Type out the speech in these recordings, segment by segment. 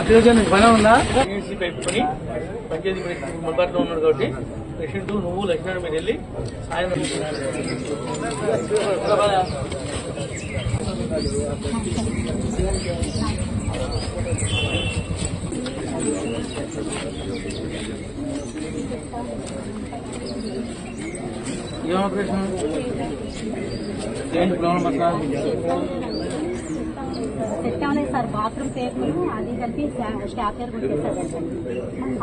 తెలియజేయని పని ఉందా ఏసీ పెట్టుకుని పంచాయతీ మొదట్లో ఉన్నాడు కాబట్టి పేషెంట్ నువ్వు లక్ష్మణ్ మీరు వెళ్ళి సాయంత్రం ఏం ఆపరేషన్ ఏంటి ప్రాబ్లం అట్లా పెట్టామనే సార్ బాత్రూమ్ పేపర్ అది కలిపి స్టాపర్ కొట్టేసారు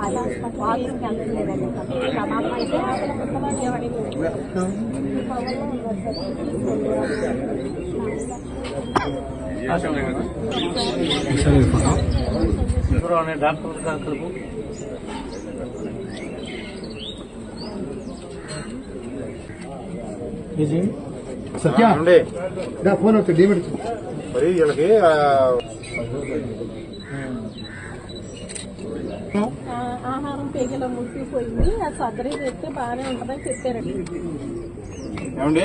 అలా బాత్రూమ్ వెళ్తలేదండి ప్రమాదం అయితే ఎవరో అనే డాక్టర్ గారు కలుపు ఇది సత్య దా ఫోన్ వచ్చి డీమిట్ మరి వీళ్ళకి ఆహారం పేగల ముసిపోయింది ఆ సర్జరీ చేస్తే బాగానే ఉంటుందని చెప్పారండి. ఏమండి?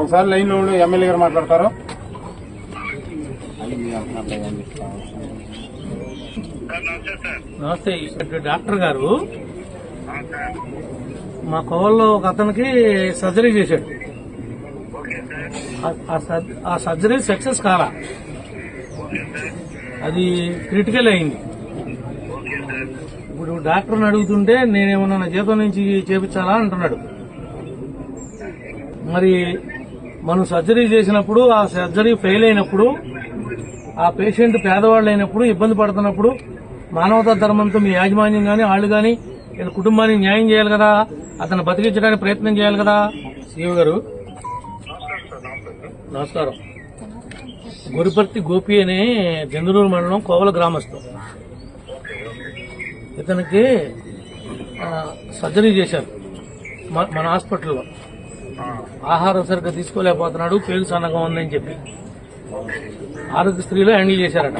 ఒకసారి లైన్లో ఉండి ఎమ్మెల్యే గారు మాట్లాడతారు. నమస్తే ఇక్కడ డాక్టర్ గారు. మా కోవల్లో ఒక అతనికి సర్జరీ చేశాడు. ఆ- ఆ సర్జరీ సక్సెస్ కాలా. అది క్రిటికల్ అయింది. ఇప్పుడు డాక్టర్ని అడుగుతుంటే నేనేమన్నా నా జీతం నుంచి చేపించాలా అంటున్నాడు. మరి మనం సర్జరీ చేసినప్పుడు ఆ సర్జరీ ఫెయిల్ అయినప్పుడు ఆ పేషెంట్ పేదవాళ్ళు అయినప్పుడు ఇబ్బంది పడుతున్నప్పుడు మానవతా ధర్మంతో మీ యాజమాన్యం కానీ వాళ్ళు కానీ కుటుంబానికి న్యాయం చేయాలి కదా అతను బతికించడానికి ప్రయత్నం చేయాలి కదా. శివ గారు. నమస్కారం. గురుపర్తి గోపి అనే జందులూరు మండలం కోవల గ్రామస్తు ఇతనికి సర్జరీ చేశారు. మన హాస్పిటల్లో. ఆహారం సరిగ్గా తీసుకోలేకపోతున్నాడు పేరు సన్నగా ఉందని చెప్పి. ఆరోగ్య స్త్రీలో హ్యాండిల్ చేశారట.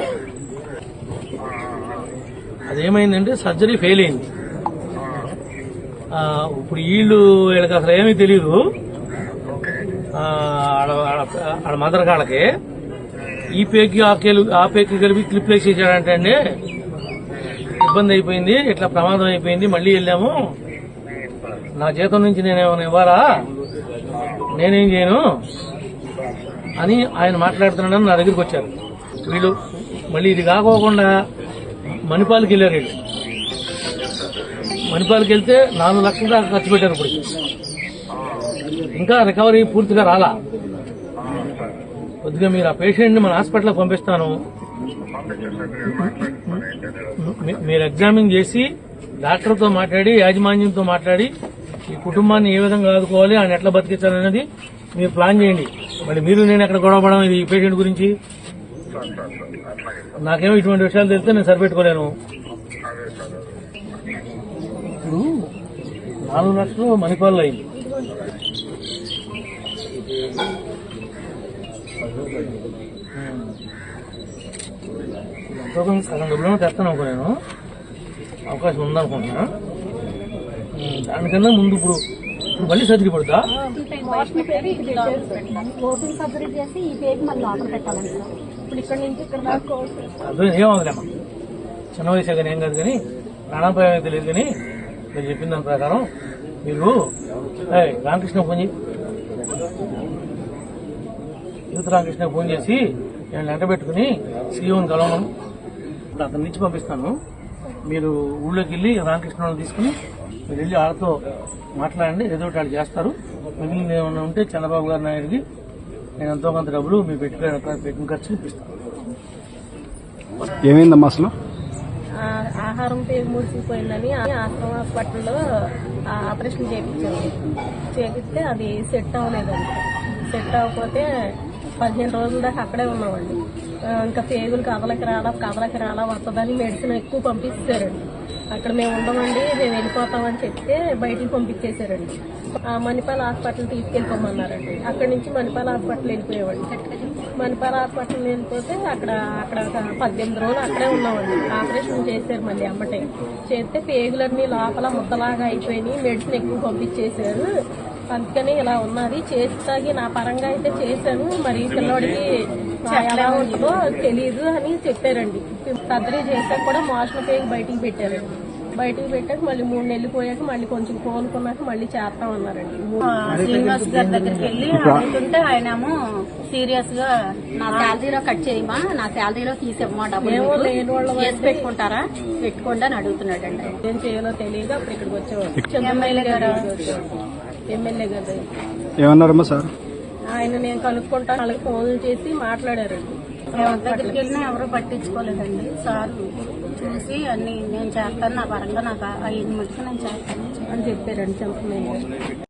అదేమైందంటే సర్జరీ ఫెయిల్ అయింది. ఇప్పుడు వీళ్ళు వీళ్ళకి అసలు ఏమీ తెలియదు ఆడ- ఆడ మదర్ కాళ్ళకి ఈ పేకి ఆ కేలు ఆ పేకి కలిపి క్లిప్ వేసేసాడంటే అండి ఇబ్బంది అయిపోయింది ఇట్లా ప్రమాదం అయిపోయింది మళ్ళీ వెళ్ళాము. నా జీతం నుంచి నేనేమైనా ఇవ్వాలా? నేనేం చేయను? అని ఆయన మాట్లాడుతున్నాడని నా దగ్గరికి వచ్చారు. వీళ్ళు మళ్ళీ ఇది కాకోకుండా మణిపాల్కి వెళ్ళారు వీళ్ళు. మణిపాల్కి వెళ్తే నాలుగు లక్షల దాకా ఖర్చు పెట్టారు ఇప్పుడు. ఇంకా రికవరీ పూర్తిగా రాలా. కొద్దిగా మీరు ఆ పేషెంట్ని మన హాస్పిటల్కి పంపిస్తాను. మీ- మీరు ఎగ్జామిన్ చేసి డాక్టర్తో మాట్లాడి యాజమాన్యంతో మాట్లాడి ఈ కుటుంబాన్ని ఏ విధంగా ఆదుకోవాలి ఆయన ఎట్లా బతికించాలనేది మీరు ప్లాన్ చేయండి. మరి మీరు నేను ఎక్కడ గొడవపడడం ఇది ఈ పేషెంట్ గురించి? నాకేమో ఇటువంటి విషయాలు తెలిస్తే నేను సరిపెట్టుకోలేను. ఇప్పుడు నాలుగు లక్షలు మణిపాల్లో అయింది. ఎంతో కొంత సగం డబ్బులు తెస్తాను అనుకో నేను. అవకాశం ఉందనుకుంటున్నా. ఉమ్, దానికన్నా ముందు ఇప్పుడు ఇప్పుడు మళ్ళీ సర్జరీ పడుతా సర్జరీ చేసి ఈ పేరు మళ్ళీ లోపల పెట్టాలండి సార్ ఇప్పుడు ఇక్కడ నుంచి ఇక్కడ దాకా అర్థం ఏమవుతులేమ్మా చిన్న వయసే కానీ ఏం కాదు కానీ ప్రాణాపాయం తెలియదు కానీ మీరు చెప్పిన దాని ప్రకారం మీరు రామకృష్ణ ఫోన్ చేయి. యూత్ రామకృష్ణ ఫోన్ చేసి నేను వెంట పెట్టుకుని సీఎం కలవను ఇప్పుడు అతని నుంచి పంపిస్తాను. మీరు ఊళ్ళోకి వెళ్ళి రామకృష్ణను తీసుకుని మీరు వెళ్ళి వాళ్ళతో మాట్లాడండి ఏదో ఒకటి వాళ్ళు చేస్తారు. మిగిలిన ఏమైనా ఉంటే చంద్రబాబు గారి నాయుడికి నేను ఎంతో కొంత డబ్బులు మీ పెట్టుకుని పెట్టిన ఖర్చు ఇప్పిస్తాను. ఏమైందమ్మా అసలు? ఆహారం పేరు ముడిసిపోయిందని ఆశ్రమ హాస్పిటల్లో ఆ, ఆపరేషన్ చేయించారు చేపిస్తే అది సెట్ అవ్వలేదండి సెట్ అవ్వకపోతే పదిహేను రోజుల దాకా అక్కడే ఉన్నామండి ఇంకా పేగులు కదలకి రాలా కదలకి రాలా వస్తుందని మెడిసిన్ ఎక్కువ పంపిస్తారండి అక్కడ మేము ఉండమండి మేము వెళ్ళిపోతామని చెప్తే బయటికి పంపించేశారండి. ఆ, మణిపాల్ హాస్పిటల్ తీసుకెళ్ళిపోమన్నారండి. అక్కడ నుంచి మణిపాల్ హాస్పిటల్ వెళ్ళిపోయేవాడి మణిపాల్ హాస్పిటల్ వెళ్ళిపోతే అక్కడ అక్కడ ఒక పద్దెనిమిది రోజులు అక్కడే ఉన్నామండి. ఆపరేషన్ చేశారు మళ్ళీ అమ్మటే. చేస్తే పేగులన్నీ లోపల ముద్దలాగా అయిపోయినాయి మెడిసిన్ ఎక్కువ పంపించేశారు. అందుకని ఇలా ఉన్నది. చేస్తాగి నా పరంగా అయితే చేశాను. మరి పిల్లోడికి ఎలా ఉంటుందో తెలియదు అని చెప్పారండి. సర్జరీ చేశాక కూడా మోషన్ పేగి బయటికి పెట్టారండి. బయటికి పెట్టాక మళ్ళీ మూడు నెలలు పోయాక మళ్ళీ కొంచెం కోలుకున్నాక మళ్ళీ చేస్తాం అన్నారండి. శ్రీనివాస్ గారి దగ్గరికి వెళ్ళి అడుగుతుంటే ఆయనేమో సీరియస్గా నా శాలరీలో కట్ చేయమా? నా శాలరీలో తీసేమ్మా డబ్బులు చేసి పెట్టుకుంటారా? పెట్టుకోండి అని అడుగుతున్నాడండి. ఏం చేయాలో తెలియదు. అప్పుడు ఇక్కడికి వచ్చేవాడు. ఎమ్మెల్యే గారు ఎమ్మెల్యే గారు. ఏమన్నారమ్మా సార్? ఆయన నేను కనుక్కుంటా వాళ్ళకి ఫోన్లు చేసి మాట్లాడారండి. ఎవరి దగ్గరికి వెళ్ళినా ఎవరు పట్టించుకోలేదండి. సార్ చూసి అన్ని నేను చేస్తాను నా పరంగా నాకు అయ్యింది మటుకు నేను చేస్తాను. అని చెప్పారండి గారు